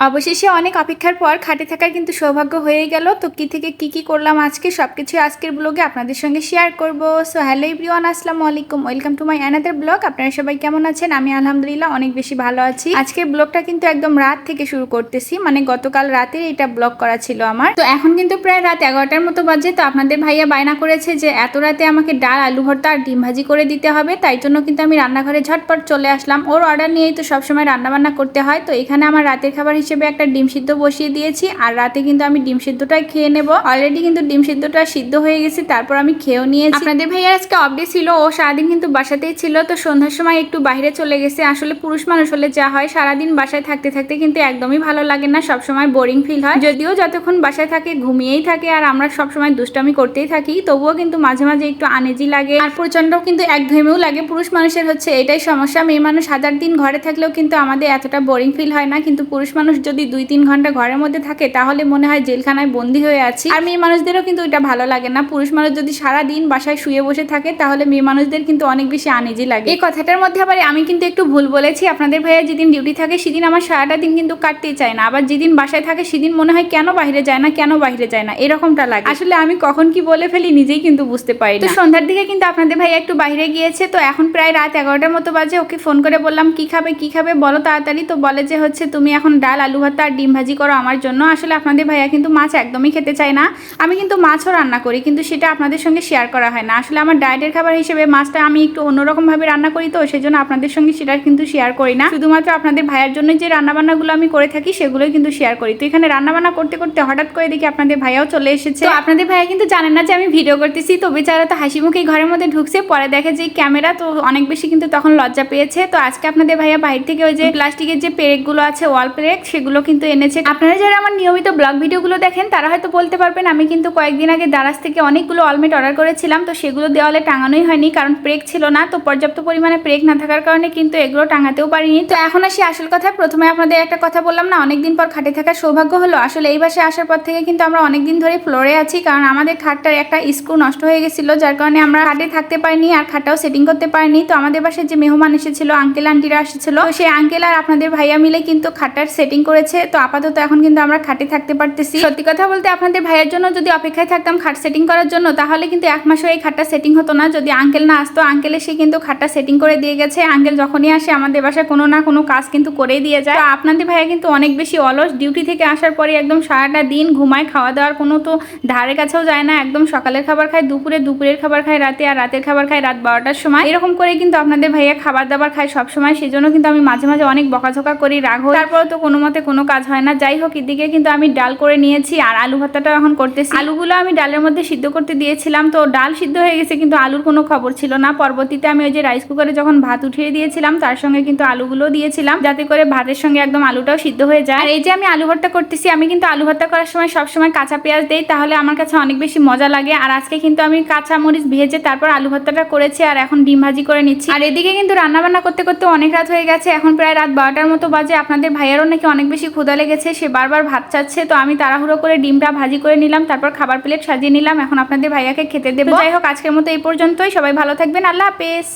অবশেষে অনেক অপেক্ষার পর খাটে থাকার কিন্তু সৌভাগ্য হয়ে গেল। তো কি থেকে কি কি করলাম আজকে? সব কিছু আজকের ব্লগে আপনাদের সঙ্গে শেয়ার করব। সো হ্যালো এভরিওয়ান আসসালামু আলাইকুম। Welcome to my another blog আপনারা সবাই কেমন আছেন? আমি আলহামদুলিল্লাহ অনেক বেশি ভালো আছি। আজকের ব্লগটা কিন্তু একদম রাত থেকে শুরু করতেছি। মানে গতকাল রাতে এটা ব্লগ করা ছিল আমার। তো এখন কিন্তু প্রায় রাত এগারোটার মতো বাজে। তো আপনাদের ভাইয়া বায়না করেছে যে এত রাতে আমাকে ডাল, আলু ভর্তা আর ডিম ভাজি করে দিতে হবে। তাই জন্য কিন্তু আমি রান্নাঘরে ঝটপট চলে আসলাম। ওর অর্ডার নিয়েই তো সবসময় রান্নাবান্না করতে হয়। তো এখানে আমার রাতের খাবার হিসেবে একটা ডিম সিদ্ধ বসিয়ে দিয়েছি, আর রাতে কিন্তু আমি ডিম সিদ্ধটাই খেয়ে নেব। অলরেডি কিন্তু ডিম সিদ্ধটা সিদ্ধ হয়ে গেছে, তারপর আমি খেয়েও নিয়েছি। আপনাদের ভাইয়া আজকে অফডে ছিল, ও সারাদিন কিন্তু বাসাতেই ছিল, তো সন্ধ্যার সময় একটু বাইরে চলে গেছে। আসলে পুরুষ মানুষ হলে যা হয়, সারাদিন বাসায় থাকতে থাকতে কিন্তু একদমই ভালো লাগে না, সবসময় বোরিং ফিল হয়। যদিও যতক্ষণ বাসায় থাকে, ঘুমিয়েই থাকে, আর আমরা সবসময় দুষ্টামি করতেই থাকি, তবুও কিন্তু মাঝে মাঝে একটু আনেজি লাগে। আর প্রচণ্ড কিন্তু একঘেয়েমেও লাগে পুরুষ মানুষের হচ্ছে, এটাই সমস্যা। মেয়ে মানুষ হাজার দিন ঘরে থাকলেও কিন্তু আমাদের এতটা বোরিং ফিল হয় না, কিন্তু পুরুষ মানুষ যদি দুই তিন ঘণ্টা ঘরের মধ্যে থাকে, তাহলে মনে হয় জেলখানায় বন্দি হয়ে আছি। আর মেয়ে মানুষদেরও কিন্তু এটা ভালো লাগে না। পুরুষ মানুষ যদি সারা দিন বাসায় শুয়ে বসে থাকে, তাহলে মেয়ে মানুষদের কিন্তু অনেক বেশি আনিজি লাগে। এই কথাটার মধ্যে আবার আমি কিন্তু একটু ভুল বলেছি। আপনাদের ভাইয়া যেদিন ডিউটি থাকে, সেদিন আমার সারাটা দিন কিন্তু কাটতেই চায় না। আবার যেদিন বাসায় থাকে, সেদিন মনে হয় কেন বাইরে যায় না, কেন বাইরে যায় না? এরকমটা লাগে। আসলে আমি কখন কি বলে ফেলি, নিজেই কিন্তু বুঝতে পারি তো সন্ধ্যার দিকে কিন্তু আপনাদের ভাইয়া একটু বাইরে গিয়েছে, তো এখন প্রায় রাত এগারোটার মতো বাজে। ওকে ফোন করে বললাম, কি খাবে কি খাবে? বলো তাড়াতাড়ি। তো বলে যে হচ্ছে, তুমি এখন ডাল আলু ভাত আর ডিম ভাজি করো আমার জন্য। আসলে আপনাদের ভাইয়া কিন্তু মাছ একদমই খেতে চায় না। আমি কিন্তু মাছও রান্না করি, কিন্তু সেটা আপনাদের সঙ্গে শেয়ার করা হয় না। আসলে আমার ডায়েটের খাবার হিসেবে মাছটা আমি একটু অন্যরকমভাবে রান্না করি তো সেই জন্য আপনাদের সঙ্গে সেটা কিন্তু শেয়ার করি না। শুধুমাত্র আপনাদের ভাইয়ার জন্য যে রান্নাবান্নাগুলো আমি করে থাকি, সেগুলোই কিন্তু শেয়ার করি। তো এখানে রান্নাবান্না করতে করতে হঠাৎ করে দেখি আপনাদের ভাইয়াও চলে এসেছে। তো আপনাদের ভাইয়া কিন্তু জানেন না যে আমি ভিডিও করতেছি, তো বেচারা তো হাসি মুখে ঘরের মধ্যে ঢুকছে। পরে দেখে যে ক্যামেরা তো অনেক বেশি কিন্তু তখন লজ্জা পেয়েছে। তো আজকে আপনাদের ভাইয়া বাইরে থেকে ওই যে প্লাস্টিকের যে পেরেকগুলো আছে ওয়াল পেরেক সেগুলো কিন্তু এনেছে। আপনারা যারা আমার নিয়মিত ব্লগ ভিডিওগুলো দেখেন, তারা হয়তো বলতে পারবেন, আমি কিন্তু কয়েকদিন আগে দারাজ থেকে অনেকগুলো অলমেট অর্ডার করেছিলাম, তো সেগুলো দেওয়ালে টাঙানোই হয়নি, কারণ প্রেক ছিল না, তো পর্যাপ্ত পরিমাণে প্রেক না থাকার কারণে কিন্তু এগুলো টাঙাতেও পারিনি। তো এখন আসি আসল কথা, প্রথমে আপনাদের একটা কথা বললাম না, অনেকদিন পর খাটে থাকার সৌভাগ্য হলো, আসলে এই বাসে আসার পর থেকে কিন্তু আমরা অনেকদিন ধরে ফ্লোরে আছি, কারণ আমাদের খাটটার একটা স্ক্রু নষ্ট হয়ে গেছিল, যার কারণে আমরা খাটে থাকতে পারিনি আর খাটটাও সেটিং করতে পারিনি, তো আমাদের বাসায় যে মেহমান এসেছিল আঙ্কেল আন্টিরা এসেছিল সেই আঙ্কেল আর আপনাদের ভাইয়া মিলে কিন্তু খাটটার সেটিং করেছে, তো আপাতত এখন কিন্তু আমরা খাটে থাকতে পারতেছি। সত্যি কথা বলতে আপনাদের ভাইয়ের জন্য যদি অপেক্ষায় থাকতাম খাট সেটিং করার জন্য, তাহলে কিন্তু এক মাসও এই খাটটা সেটিং হতো না। যদি আঙ্কেল না আসতো আঙ্কেল এসে কিন্তু খাটটা সেটিং করে দিয়ে গেছে। আঙ্কেল যখনই আসে, আমাদের বাসায় কোনো না কোনো কাজ কিন্তু করেই দিয়ে যায়। আপনাদের ভাইয়া কিন্তু অনেক বেশি অলস ডিউটি থেকে আসার পরে একদম সারাটা দিন ঘুমায়, খাওয়া দাওয়ার কোনো তো ধারে কাছেও যায় না। একদম সকালের খাবার খায়, দুপুরে দুপুরের খাবার খায়, রাতে আর রাতের খাবার খায় রাত বারোটার সময়। এরকম করে কিন্তু আপনাদের ভাইয়া খাবার দাবার খায় সবসময়। সেই জন্য কিন্তু আমি মাঝে মাঝে অনেক বকাঝকা করি, রাগ তারপরে তো কোনো মতে কোনো কাজ হয় না। যাই হোক, এদিকে কিন্তু আমি ডাল করে নিয়েছি আর আলু ভর্তাটা এখন করতেছি। আলুগুলো আমি ডালের মধ্যে সিদ্ধ করতে দিয়েছিলাম। তো ডাল সিদ্ধ হয়ে গেছে, কিন্তু আলুর কোনো খবর ছিল না। পরবর্তীতে আমি ওই যে রাইস কুকারে যখন ভাত উঠিয়ে দিয়েছিলাম, তার সঙ্গে কিন্তু আলুগুলো দিয়েছিলাম, যাতে করে ভাতের সঙ্গে একদম আলুটাও সিদ্ধ হয়ে যায়। আর এই যে আমি আলু ভর্তা করতেছি, আমি কিন্তু আলু ভর্তা করার সময় সবসময় কাঁচা পেঁয়াজ দেই, তাহলে আমার কাছে অনেক বেশি মজা লাগে। আর আজকে কিন্তু আমি কাঁচা মরিচ ভেজে তারপর আলু ভর্তাটা করেছি আর এখন ডিম ভাজি করে নিচ্ছি। আর এদিকে কিন্তু রান্না বান্না করতে করতে অনেক রাত হয়ে গেছে। এখন প্রায় রাত বারোটার মতো বাজে। আপনাদের ভাইয়ারও নাকি অনেক বেশি ক্ষুদা লেগেছে সে বারবার ভাত চাচ্ছে তো আমি তাড়াহুড়ো করে ডিমটা ভাজি করে নিলাম তারপর খাবার প্লেট সাজিয়ে নিলাম এখন আপনাদের ভাইয়াকে খেতে দেবো। যাই হোক আজকের মতো এই পর্যন্তই সবাই ভালো থাকবেন আল্লাহ হাফেজ।